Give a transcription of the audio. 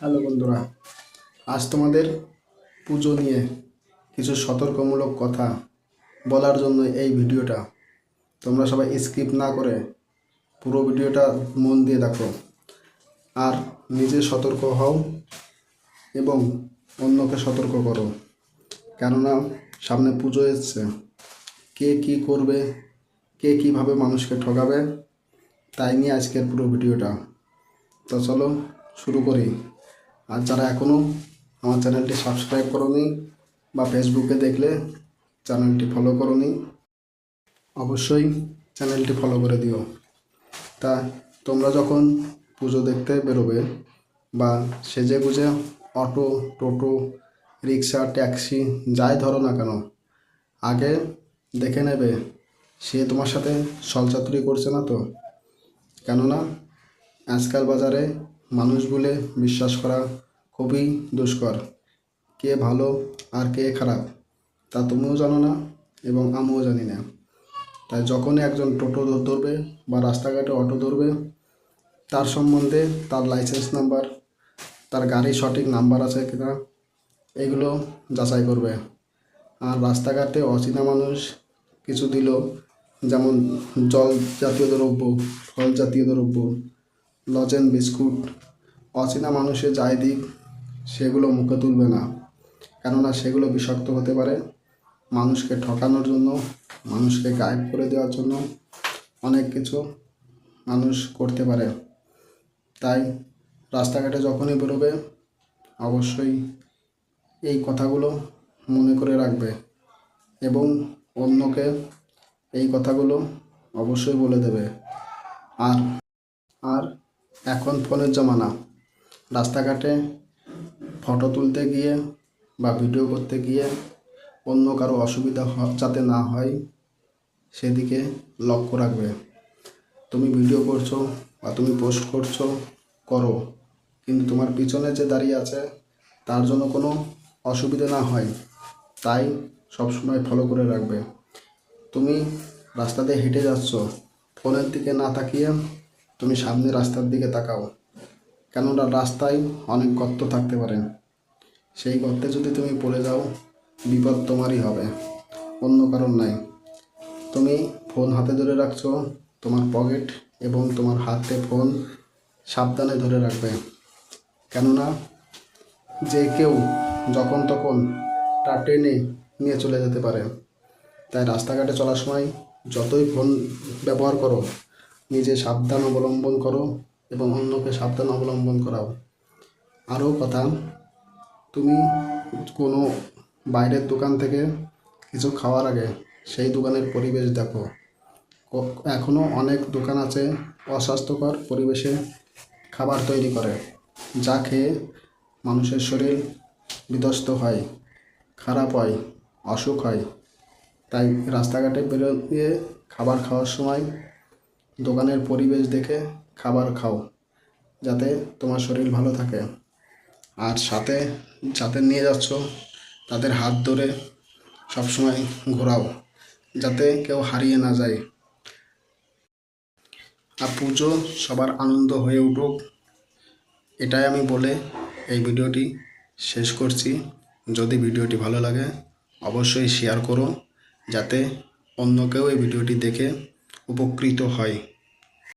Hello বন্ধুরা, আজ তোমাদের পুজো নিয়ে কিছু সতর্কমূলক কথা বলার জন্য এই ভিডিওটা। তোমরা সবাই স্কিপ না করে পুরো ভিডিওটা মন দিয়ে দেখো। আর নিজে সতর্ক হও এবং অন্যকে সতর্ক করো। কেননা সামনে পুজো এসছে। কে কি করবে, কে কীভাবে মানুষকে ঠকাবে, তাই নিয়ে আজকের পুরো ভিডিওটা। তো চলো শুরু করি। আর যারা এখনও আমার চ্যানেলটি সাবস্ক্রাইব করোনি বা ফেসবুকে দেখলে চ্যানেলটি ফলো করোনি, অবশ্যই চ্যানেলটি ফলো করে দিও। তা তোমরা যখন পুজো দেখতে বেরোবে বা সেজে গুজে অটো, টোটো, রিক্সা, ট্যাক্সি, যাই ধরো না কেন, আগে দেখে নেবে সে তোমার সাথে সলচাতুরি করছে না তো। কেননা আজকাল বাজারে মানুষ বলে বিশ্বাস করা খুবই দুষ্কর। কে ভালো আর কে খারাপ, তা তুমিও জানো না এবং আমিও জানি না। তাই যখনই একজন টোটো ধরবে বা রাস্তাঘাটে অটো ধরবে, তার সম্বন্ধে তার লাইসেন্স নাম্বার তার গাড়ি সঠিক নাম্বার আছে কিনা, এগুলো যাচাই করবে। আর রাস্তাঘাটে অচেনা মানুষ কিছু দিল যেমন জল জাতীয় দ্রব্য, ফল জাতীয় দ্রব্য লজেন বিস্কুট, অচেনা মানুষে যাই দিক, সেগুলো মুখে তুলবে না। কেননা সেগুলো বিষাক্ত হতে পারে মানুষকে ঠকানোর জন্য, মানুষকে গায়েব করে দেওয়ার জন্য। অনেক কিছু মানুষ করতে পারে। তাই রাস্তাঘাটে যখনই বেরোবে, অবশ্যই এই কথাগুলো মনে করে রাখবে এবং অন্যকে এই কথাগুলো অবশ্যই বলে দেবে। আর আর এখন ফোনের জমানা। রাস্তাঘাটে ফটো তুলতে গিয়ে বা ভিডিও করতে গিয়ে অন্য কারও অসুবিধা যাতে না হয়, সেদিকে লক্ষ্য রাখবে। তুমি ভিডিও করছ বা তুমি পোস্ট করছ, করো। কিন্তু তোমার পিছনে যে দাঁড়িয়ে আছে, তার জন্য কোনো অসুবিধা না হয়। তাই সবসময় ফলো করে রাখবে। তুমি রাস্তা দিয়ে হেঁটে যাচ্ছ, ফোনের দিকে না তাকিয়ে তুমি সামনে রাস্তার দিকে তাকাও। কেননা রাস্তায় অনেক গর্ত থাকতে পারে। সেই গর্তে যদি তুমি পড়ে যাও, বিপদ তোমারই হবে। অন্য কারণ নাই। তুমি ফোন হাতে ধরে রাখছো, তোমার পকেট এবং তোমার হাতে ফোন সাবধানে ধরে রাখবে। কেননা যে কেউ যখন তখন তার ট্রেনে নিয়ে চলে যেতে পারে। তাই রাস্তাঘাটে চলার সময় যতই ফোন ব্যবহার করো নিজে সাবধান অবলম্বন করো এবং অন্যকে সাবধান অবলম্বন করাও। আরও কথা, তুমি কোনো বাইরের দোকান থেকে কিছু খাওয়ার আগে সেই দোকানের পরিবেশ দেখো। এখনও অনেক দোকান আছে অস্বাস্থ্যকর পরিবেশে খাবার তৈরি করে, যা খেয়ে মানুষের শরীর বিধ্বস্ত হয়, খারাপ হয়, অসুখ হয়। তাই রাস্তাঘাটে বেরোয়ে খাবার খাওয়ার সময় দোকানের পরিবেশ দেখে খাবার খাও, যাতে তোমার শরীর ভালো থাকে। আর সাথে, যাতে নিয়ে যাচ্ছ, তাদের হাত ধরে সবসময় ঘোরাও, যাতে কেউ হারিয়ে না যায়। আর পুজো সবার আনন্দ হয়ে উঠুক, এটাই আমি বলে এই ভিডিওটি শেষ করছি। যদি ভিডিওটি ভালো লাগে, অবশ্যই শেয়ার করো, যাতে অন্য কেউ এই ভিডিওটি দেখে উপকৃত হয়।